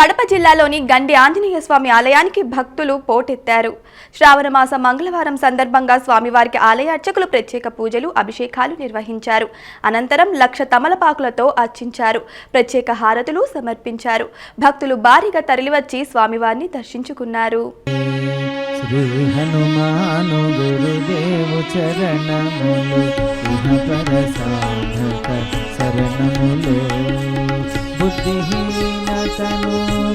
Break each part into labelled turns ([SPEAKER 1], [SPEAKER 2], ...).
[SPEAKER 1] కడప జిల్లాలోని గండి ఆంజనేయ స్వామి ఆలయానికి భక్తులు పోటెత్తారు. శ్రావణమాస మంగళవారం సందర్భంగా స్వామివారికి ఆలయ అర్చకులు ప్రత్యేక పూజలు అభిషేకాలు నిర్వహించారు. అనంతరం లక్ష తమలపాకులతో అర్చించారు. ప్రత్యేక హారతులు సమర్పించారు. భక్తులు భారీగా తరలివచ్చి స్వామివారిని దర్శించుకున్నారు.
[SPEAKER 2] బుద్ధిహీన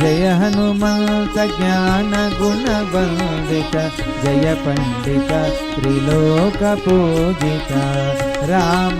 [SPEAKER 2] जय हनुमंत ज्ञान गुण वंदित जय पंडित त्रिलोक पूजिता राम